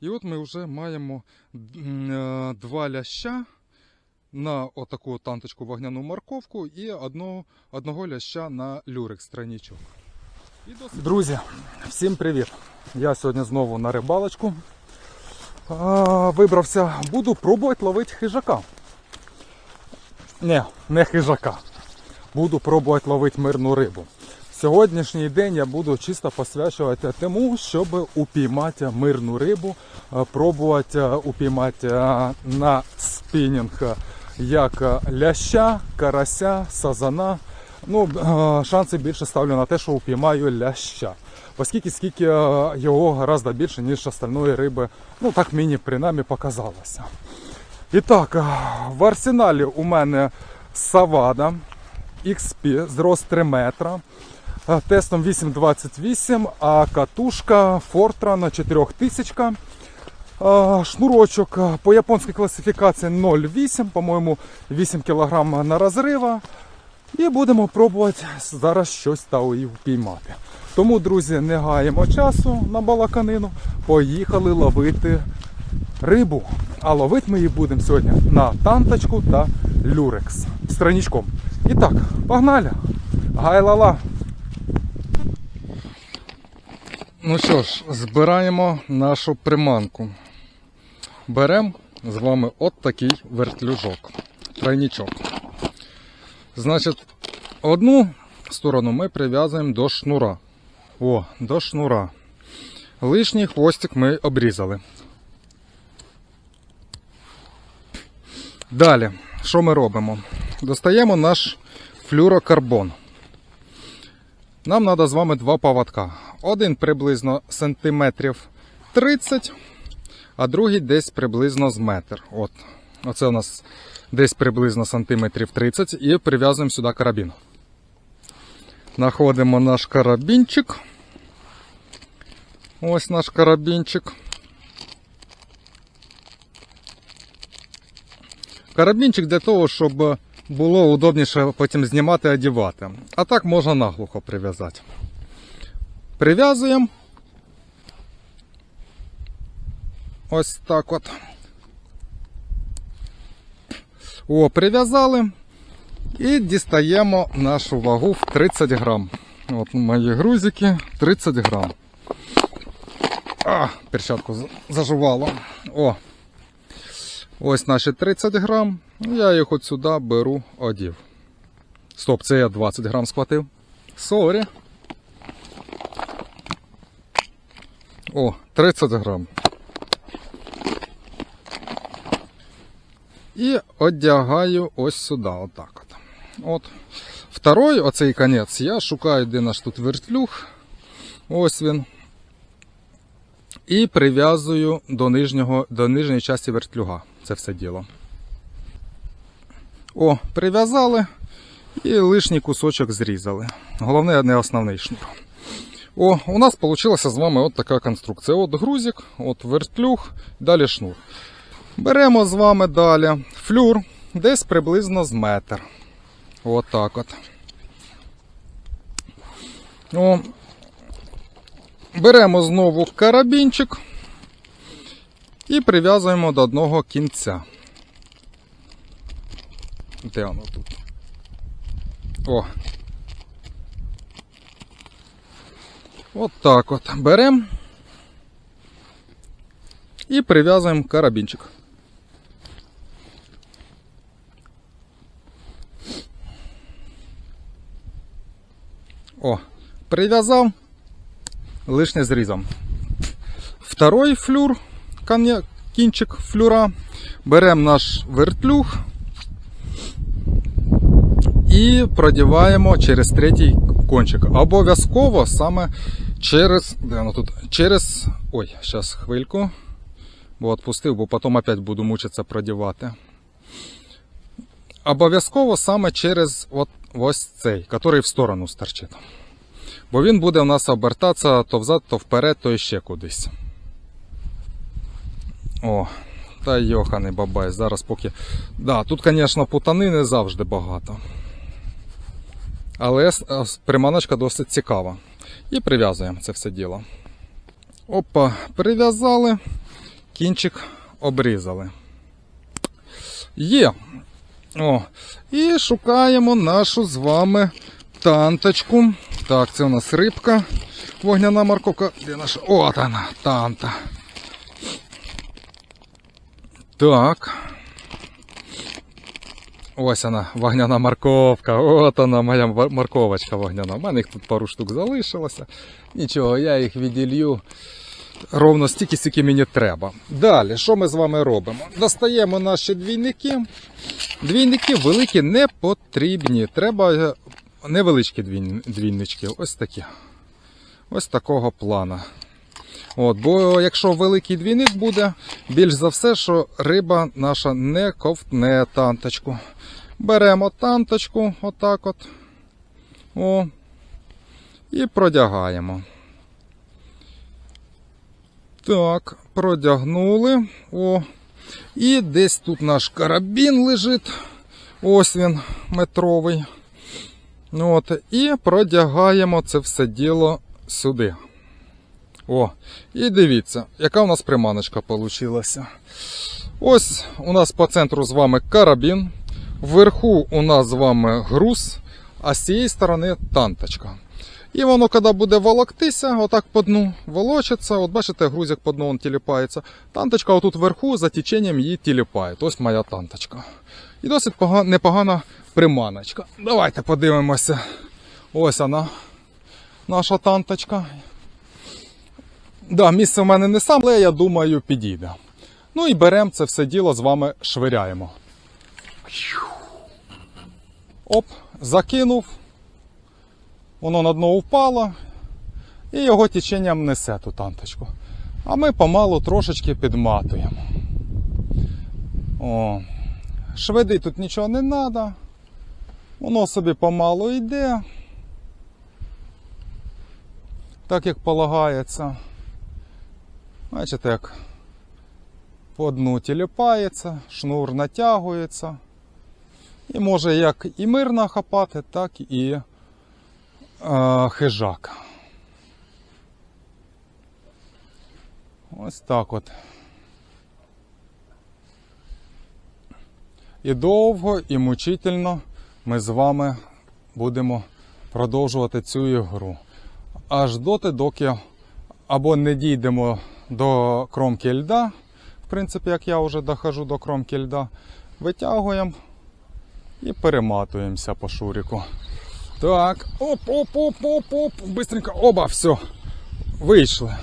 І от ми вже маємо е, два ляща на отаку танточку вогняну морковку і одного, одного ляща на люрекс тройнічок. І досить Друзі, всім привіт! Я сьогодні знову на рибалочку. А, вибрався, буду пробувати ловити хижака. Ні, не хижака. Буду пробувати ловити мирну рибу. Сьогоднішній день я буду чисто посвячувати тому, щоб упіймати мирну рибу, е, пробувати упіймати е, на спінінг е, як ляща, карася, сазана. Ну, шанси більше ставлю на те, що упіймаю ляща. Оскільки скільки його гораздо більше, ніж остальної риби, ну так мені принаймні показалося. І так, в арсеналі у мене Савада XP зрост 3 метра. Тестом 828, а катушка Fortran 4000. Е, Шнурочок по японській класифікації 0,8, по-моєму, 8 кг на розрива. І будемо пробувати зараз щось та впіймати. Тому, друзі, не гаємо часу на балаканину. Поїхали ловити рибу. А ловити ми її будемо сьогодні на танточку та люрекс з тройничком. І так, погнали! Гай-ла-ла! Ну що ж, збираємо нашу приманку. Беремо з вами от такий вертлюжок, тройнічок. Значить, одну сторону ми прив'язуємо до шнура. О, до шнура. Лишній хвостик ми обрізали. Далі, що ми робимо? Достаємо наш флюрокарбон. Нам треба з вами два поводка. Один приблизно сантиметрів 30, а другий десь приблизно з метр. От. Оце у нас десь приблизно сантиметрів 30 і прив'язуємо сюди карабін. Знаходимо наш карабінчик. Ось наш карабінчик. Карабінчик для того, щоб було удобніше потім знімати і одягати. А так можна наглухо прив'язати. Прив'язуємо. Ось так от. О, прив'язали. І дістаємо нашу вагу в 30 грам. От мої грузики 30 грам. А, перчатку зажувало. О. Ось наші 30 грам. Я їх от сюди беру одів. Стоп, це я 20 грам схватив. Сорі. О, 30 грам. І одягаю ось сюди, отак от. От. Второй, оцей конець, я шукаю, де наш тут вертлюг. Ось він. І прив'язую до, до нижньої частини вертлюга. Це все діло. О, прив'язали і лишній кусочок зрізали. Головне, не основний шнур. О, у нас вийшла з вами от така конструкція. От грузик, от вертлюг, далі шнур. Беремо з вами далі флюр, десь приблизно з метр. От так от. О, беремо знову карабінчик і прив'язуємо до одного кінця. Де воно тут? О. От так от. Беремо і прив'язуємо карабінчик. О, прив'язав, лишнє зрізав. Второй флюр, кінчик флюра. Беремо наш вертлюг і продіваємо через третій кончик. Обов'язково саме через. Де воно тут? Через. Ой, зараз хвильку. Бо відпустив, бо потім опять буду мучитися продівати. Обов'язково саме через от, ось цей, який в сторону стерчить. Бо він буде у нас обертатися то взад, то вперед, то ще кудись. О, та йоханий бабай. Зараз поки. Да, тут, звісно, путанини завжди багато. Але приманочка досить цікава. І прив'язуємо це все діло. Опа, прив'язали. кінчик обрізали. Є. О, і шукаємо нашу з вами танточку. Так, це у нас рибка. Вогняна морковка. Де наша? От вона, танта. Так. Ось вона, вогняна морковка. От вона, моя морковочка вогняна. У мене їх тут пару штук залишилося. Нічого, я їх віділью ровно стільки, скільки мені треба. Далі, що ми з вами робимо? Достаємо наші двійники. Двійники великі не потрібні. Треба е, невеличкі двійнички. Ось такі. Ось такого плана. От, бо якщо великий двійник буде, більш за все, що риба наша не ковтне танточку. Беремо танточку, отак от. О, і продягаємо. Так, продягнули. О. І десь тут наш карабін лежить. Ось він метровий. От, і продягаємо це все діло сюди. О, і дивіться, яка у нас приманочка получилася. Ось у нас по центру з вами карабін. Вверху у нас з вами груз, а з цієї сторони танточка. І воно, коли буде волоктися, отак по дну волочиться. От бачите, грузик по дну он тіліпається. Танточка отут вверху за теченням її тіліпає. Ось моя танточка. І досить пога- непогана приманочка. Давайте подивимося. Ось вона, наша танточка. Да, місце в мене не сам, але я думаю, підійде. Ну і беремо це все діло з вами швиряємо. Оп, закинув. Воно на дно впало. І його теченням несе ту танточку. А ми помалу трошечки підматуємо. О. Шведи тут нічого не треба. Воно собі помалу йде. Так як полагається. Бачите, як по дну тіліпається, шнур натягується. І може як і мирно хапати, так і е, хижак. Ось так от. І довго, і мучительно ми з вами будемо продовжувати цю ігру. Аж доти, доки або не дійдемо до кромки льда, в принципі, як я вже дохожу до кромки льда, витягуємо і перематуємося по шуріку. Так, оп, оп, оп, оп, оп, бистренько, оба, все, вийшли.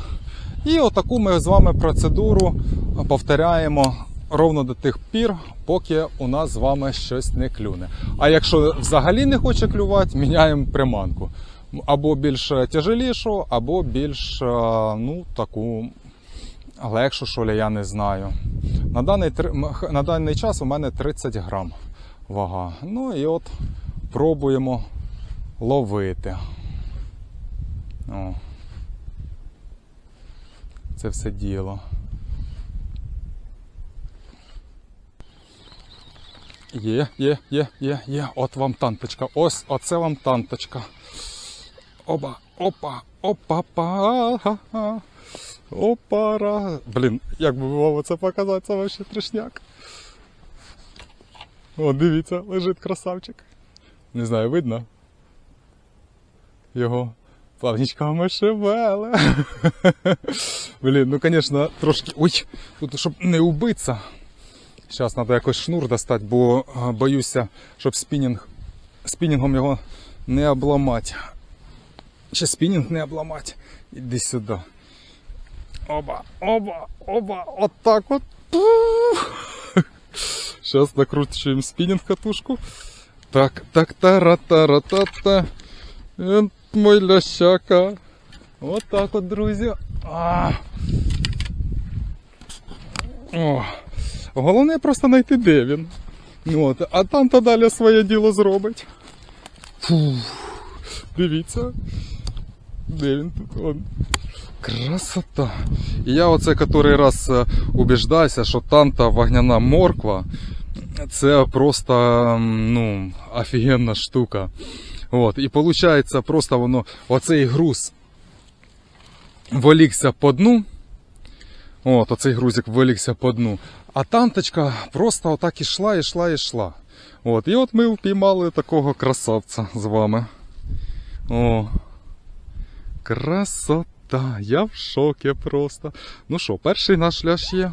І отаку ми з вами процедуру повторяємо ровно до тих пір, поки у нас з вами щось не клюне. А якщо взагалі не хоче клювати, міняємо приманку. Або більш тяжелішу, або більш е, ну, таку легшу, що ли, я не знаю. На даний, на даний час у мене 30 грам вага. Ну і от пробуємо ловити. О. Це все діло. Є, є, є, є, є. От вам танточка. Ось, оце вам танточка. Оба, опа, па, ха, ха. Опара. Блін, як би було це показати, це вообще трешняк. О, дивіться, лежить красавчик. Не знаю, видно? Його плавничками шевеле. Блін, ну звісно, трошки. Ой, тут щоб не убитися. Зараз треба якось шнур достати, бо боюся, щоб спінінг, спінінгом його не обламати. Ще спінінг не обламати. Іди сюди. Оба, оба, оба, от так от. Зараз накручуємо спінінг катушку. Так, так, тара тара та та Ет, Мой лящака. От так от, друзі. А. О. Головне просто знайти, де він. От. А там то далі своє діло зробить. Фу. Дивіться. Де він тут? Он. Красота. І я оце котрий раз е, убіждаюся, що танта вогняна морква це просто ну, офігенна штука. От. І виходить, просто воно, оцей груз волікся по дну. От, оцей грузик вилігся по дну. А танточка просто отак ішла, ішла, ішла. От, і от ми впіймали такого красавця з вами. О, красота! Я в шокі просто. Ну що, перший наш ляш є.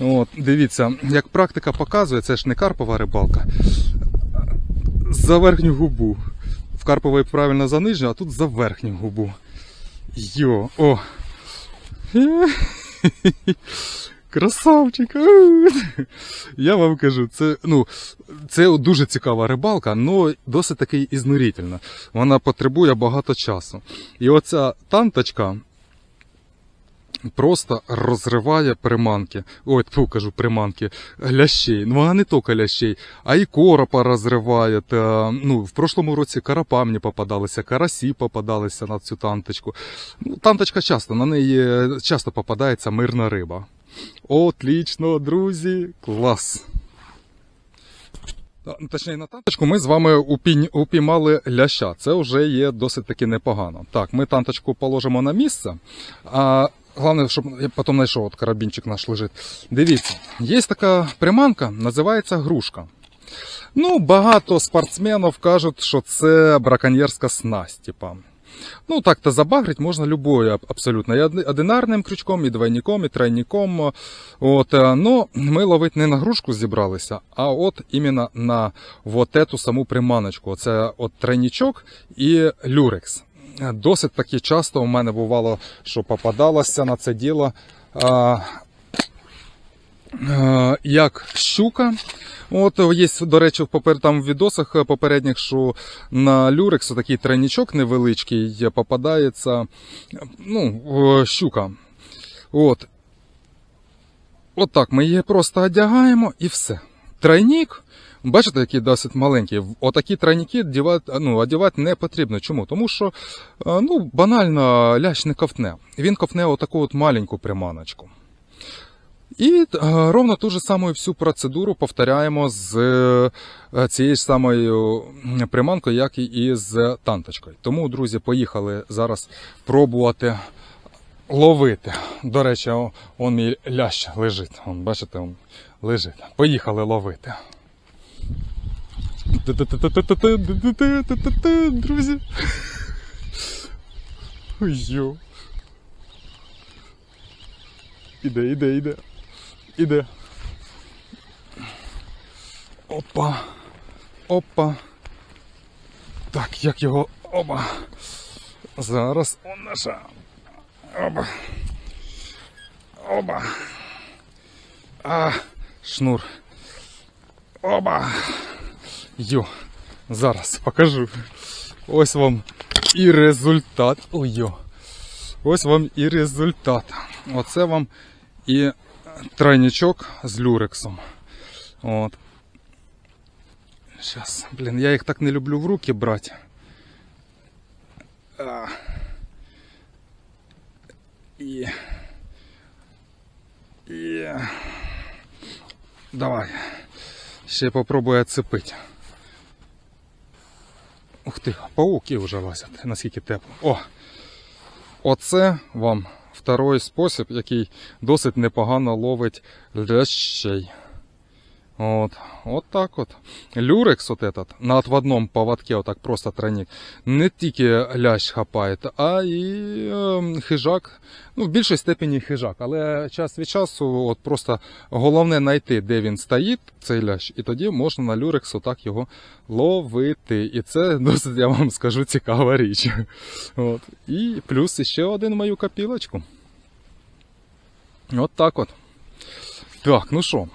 От, дивіться, як практика показує, це ж не карпова рибалка. За верхню губу. В карпової правильно за нижню, а тут за верхню губу. Йо, о. Красавчик! Я вам кажу, це, ну, це дуже цікава рибалка, але досить таки ізнурительна. Вона потребує багато часу. І оця танточка просто розриває приманки. Ой, тьфу, кажу, приманки, лящей. Ну, вона не тільки лящей, а і коропа розриває. Та, ну, в прошлому році карапа мені попадалися, карасі попадалися на цю танточку. Ну, танточка часто, на неї часто попадається мирна риба. Отлично, друзі, клас. Ну, Точніше, на танточку ми з вами упіймали ляща. Це вже є досить таки непогано. Так, ми танточку положимо на місце. А головне, щоб я потім знайшов, от карабінчик наш лежить. Дивіться, є така приманка, називається грушка. Ну, багато спортсменів кажуть, що це браконьєрська снасть, типа. Ну, так-то забагрить можна любою аб- абсолютно. І одинарним крючком, і двойником, і тройником. От, е, ну, ми ловити не на грушку зібралися, а от іменно на вот эту саму приманочку. Це от тройничок і люрекс. Досить таки часто у мене бувало, що попадалося на це діло. Е, як щука. От є, до речі, в попер, там в відосах е, попередніх, що на люрекс такий тройничок невеличкий е, попадається е, ну, е, щука. От. От так ми її просто одягаємо і все. Тройник, бачите, який досить маленький. Отакі тройники одягати, ну, одягати не потрібно. Чому? Тому що е, ну, банально лящ не ковтне. Він ковтне отаку от маленьку приманочку. І е, ровно ту ж саму всю процедуру повторяємо з е, цією ж самою приманкою, як і з танточкою. Тому, друзі, поїхали зараз пробувати ловити. До речі, он мій лящ лежить. Он, Бачите, он лежить. Поїхали ловити. Друзі. Йо. Іде, іде, іде. Іде. Опа. Опа. Так, як його. Опа. Зараз он наша. Оба. Оба. А, шнур. Оба. Йо. Зараз покажу. Ось вам і результат. Ой, йо. Ось вам і результат. Оце вам і тройничок з люрексом. От. Сейчас, блін, я їх так не люблю в руки брати. А. І. І. Давай. Ще попробую отцепити. Ух ти, пауки вже лазять, наскільки тепло. О! Оце вам второй спосіб, який досить непогано ловить лящей. От, от так от. Люрекс от этот, на отводном поводке, отак просто тройник, не тільки лящ хапає, а і е, хижак. Ну, в більшій степені хижак, але час від часу от просто головне знайти, де він стоїть, цей лящ, і тоді можна на люрекс отак його ловити. І це досить, я вам скажу, цікава річ. От. І плюс ще один мою копілочку. От так от. Так, ну що,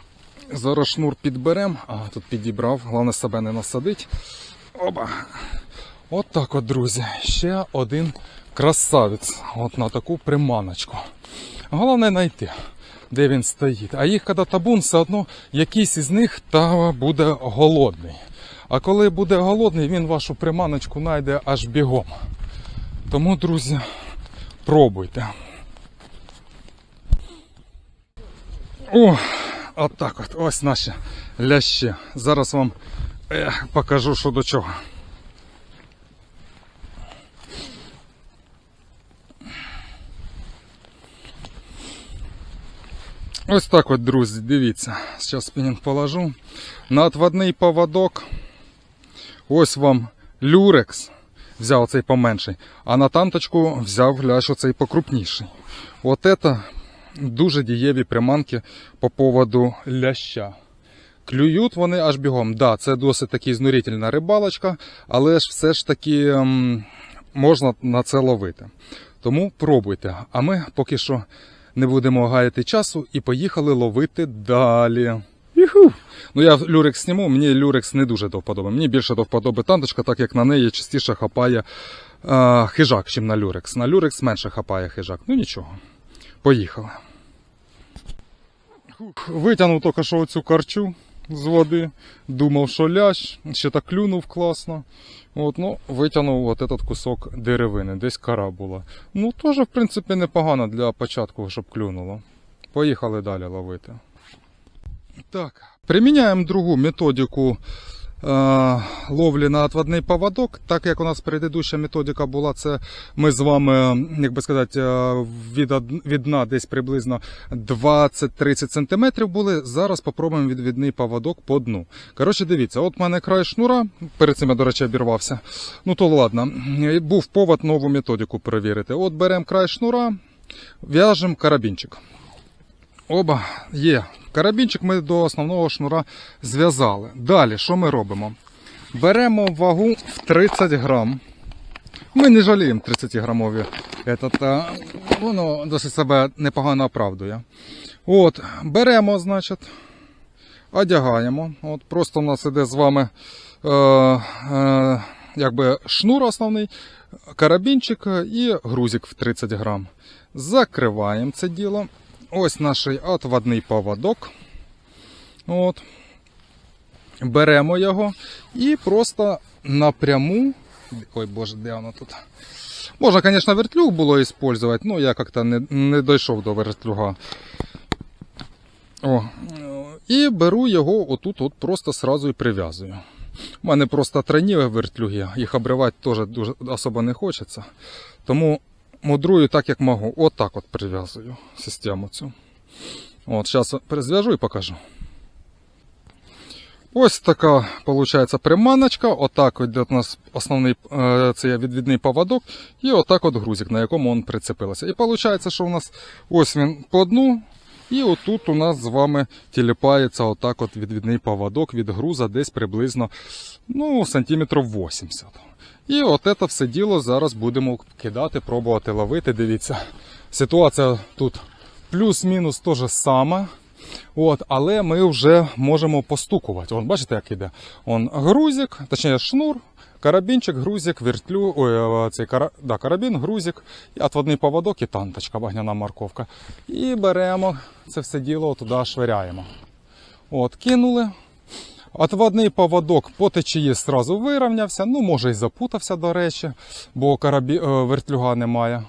зараз шнур підберем, а тут підібрав, головне себе не насадить. Оба. От так от, друзі. Ще один красавець. От на таку приманочку. Головне знайти, де він стоїть. А їх, коли табун, все одно якийсь із них та буде голодний. А коли буде голодний, він вашу приманочку знайде аж бігом. Тому, друзі, пробуйте. О, от так от. Ось наші лящі. Зараз вам ех, покажу, що до чого. Ось так от, друзі, дивіться. Зараз спінінг положу. На отводний поводок. Ось вам люрекс. Взяв цей поменший. А на танточку взяв гляш оцей покрупніший. От це дуже дієві приманки по поводу ляща. Клюють вони аж бігом. Да, це досить таки знурительна рибалочка, але ж все ж таки ем, можна на це ловити. Тому пробуйте. А ми поки що не будемо гаяти часу і поїхали ловити далі. Юху. Ну я люрекс зніму, мені люрекс не дуже до вподоби. Мені більше до вподоби танточка, так як на неї частіше хапає е, хижак, чим на люрекс. На люрекс менше хапає хижак. Ну нічого. Поїхали. Витягнув тільки що оцю карчу з води. Думав, що лящ, ще так клюнув класно. От, ну, витягнув от этот кусок деревини, десь кара була. Ну, теж, в принципі, непогано для початку, щоб клюнуло. Поїхали далі ловити. Так, приміняємо другу методику ловлі на отводний поводок. Так як у нас предыдуща методика була, це ми з вами, як би сказати, е, від, від дна десь приблизно 20-30 см були. Зараз попробуємо відвідний поводок по дну. Коротше, дивіться, от в мене край шнура, перед цим я, до речі, обірвався. Ну то ладно, був повод нову методику перевірити. От беремо край шнура, в'яжемо карабінчик. Оба є. Карабінчик ми до основного шнура зв'язали. Далі, що ми робимо? Беремо вагу в 30 грам. Ми не жаліємо 30 грамові. Этот, е, воно досить себе непогано оправдує. От, беремо, значить, одягаємо. От, просто у нас іде з вами е, е, якби шнур основний, карабінчик і грузик в 30 грам. Закриваємо це діло. Ось наш отводний поводок. От. Беремо його і просто напряму. Ой, боже, де воно тут? Можна, звісно, вертлюг було використовувати, але я як-то не, не дійшов до вертлюга. О. І беру його отут от просто сразу і прив'язую. У мене просто тройні вертлюги, їх обривати теж дуже особо не хочеться. Тому мудрую так, як можу. От так от прив'язую систему цю. От, зараз перезв'яжу і покажу. Ось така виходить приманочка. Отак от у нас основний е, це відвідний поводок, і отак от грузик, на якому він прицепилося. І виходить, що у нас ось він по дну, і отут у нас з вами тіліпається отак от відвідний поводок від груза десь приблизно ну, сантиметрів 80. І от це все діло зараз будемо кидати, пробувати ловити. Дивіться, ситуація тут плюс-мінус теж ж саме. От, але ми вже можемо постукувати. Вон, бачите, як іде? Он грузик, точніше шнур, карабінчик, грузик, вертлю, ой, е, цей кара, да, карабін, грузик, отводний поводок і танточка, вогняна морковка. І беремо це все діло туди швиряємо. От, кинули. Отводний поводок по течії зразу вирівнявся, ну може і запутався, до речі, бо карабі... е, вертлюга немає.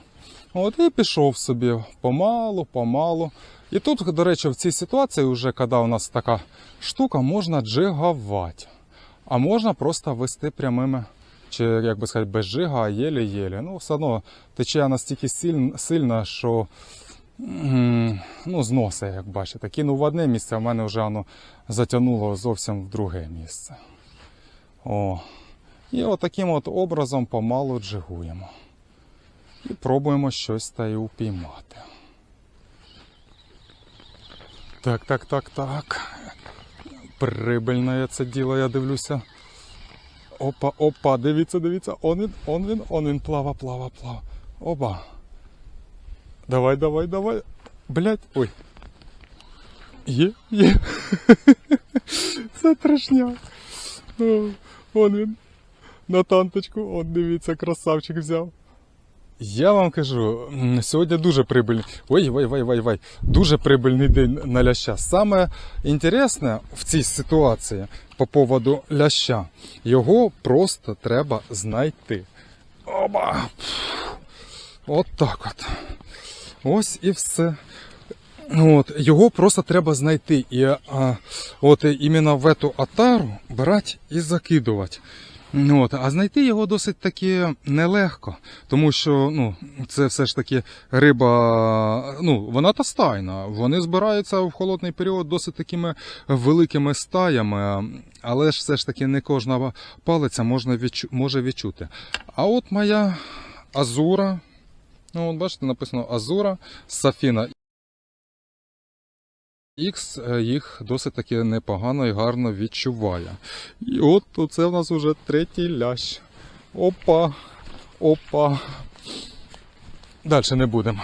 От і пішов собі помалу, помалу. І тут, до речі, в цій ситуації, вже коли у нас така штука, можна джигувати. А можна просто вести прямими, чи як би сказати, без джига, а єлі-єлі. Ну, все одно течія настільки сильна, що ну, зносить, як бачите. Кинув в одне місце, а в мене вже воно затягнуло зовсім в друге місце. О. І отаким от образом помалу джигуємо. І пробуємо щось та й упіймати. Так, так, так, так. Прибильне це діло, я дивлюся. Опа, опа, дивіться, дивіться. Он він, он він, он він плава, плава, плава. Опа. Давай, давай, давай. Блять, ой. Є, є. Це трешня. О, Он він. На танточку, он дивіться, красавчик взяв. Я вам кажу, сьогодні дуже прибильний. Ой, вай, вай, вай, вай. Дуже прибильний день на ляща. Саме інтересне в цій ситуації по поводу ляща, його просто треба знайти. Оба! От так от. Ось і все. От, його просто треба знайти. І а, от іменно в эту атару брати і закидувати. Ну, От, а знайти його досить таки нелегко, тому що ну, це все ж таки риба, ну, вона тастайна. Вони збираються в холодний період досить такими великими стаями, але ж все ж таки не кожна палиця можна відчу, може відчути. А от моя азура, ну, от бачите, написано Азура, Сафіна X е, їх досить таки непогано і гарно відчуває. І от це в нас вже третій лящ. Опа, опа. Далі не будемо.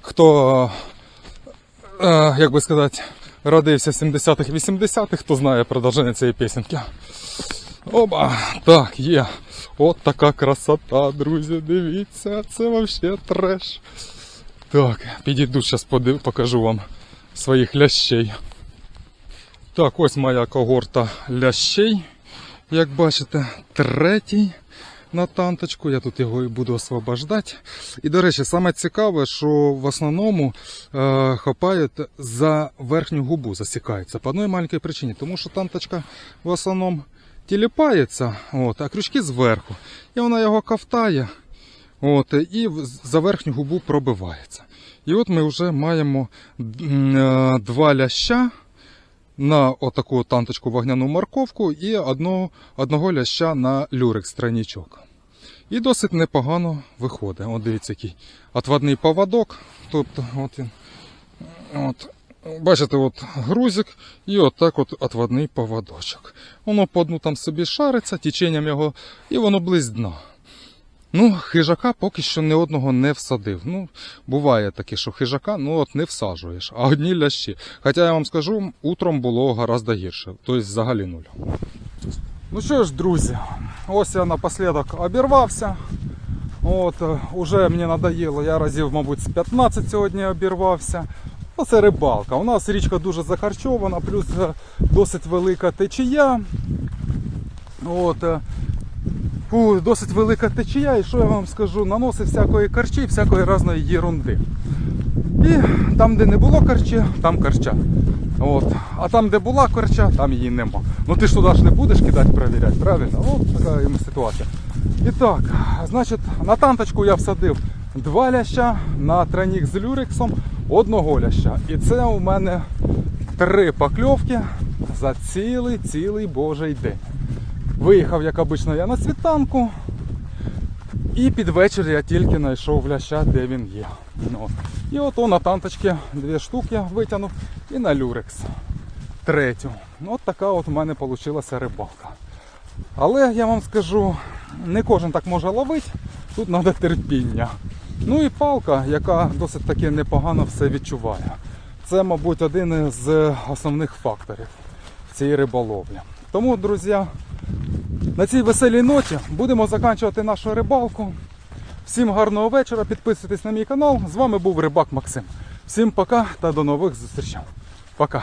Хто, е, як би сказати, родився в 70-х, 80-х, хто знає продовження цієї пісеньки. Опа, так, є. От така красота, друзі, дивіться, це вообще треш. Так, підійду, зараз покажу вам своїх лящей. Так, ось моя когорта лящей. Як бачите, третій на танточку. Я тут його і буду освобождати. І, до речі, саме цікаве, що в основному е, хапають за верхню губу, засікаються. По одній маленькій причині, тому що танточка в основному тіліпається, от, а крючки зверху. І вона його ковтає. От, і за верхню губу пробивається. І от ми вже маємо е, два ляща на отаку танточку вогняну морковку і одного, одного ляща на люрекс тройнічок. І досить непогано виходить. От дивіться, який отводний поводок. Тобто, от він. От, бачите, от грузик і отак от отводний поводочок. Воно по дну там собі шариться, теченням його, і воно близь дна. Ну, хижака поки що ні одного не всадив. Ну, буває таке, що хижака ну от не всаджуєш, а одні лящі. Хоча я вам скажу, утром було гораздо гірше, тобто взагалі нуль. Ну що ж, друзі, ось я напослідок обірвався. От, е, уже мені надоїло, я разів, мабуть, з 15 сьогодні обірвався. Це рибалка. У нас річка дуже захарчована, плюс е, досить велика течія. От, фу, досить велика течія, і що я вам скажу, наносить всякої карчі, всякої різної єрунди. І там, де не було карчі, там карча. От. А там, де була корча, там її нема. Ну ти ж туди ж не будеш кидати, перевіряти, правильно? От така і ситуація. І так, значить, на танточку я всадив два ляща, на тройник з люрексом одного ляща. І це у мене три покльовки за цілий цілий божий день. Виїхав, як обично, я на світанку. І під вечір я тільки знайшов ляща, де він є. Ну. І от о, на танточки дві штуки витягнув і на люрекс. Третю. Ну, От така от у мене вийшла рибалка. Але я вам скажу, не кожен так може ловити, тут треба терпіння. Ну і палка, яка досить таки непогано все відчуває. Це, мабуть, один з основних факторів в цій риболовлі. Тому, друзі, на цій веселій ноті будемо закінчувати нашу рибалку. Всім гарного вечора, підписуйтесь на мій канал. З вами був Рибак Максим. Всім пока та до нових зустрічей. Пока.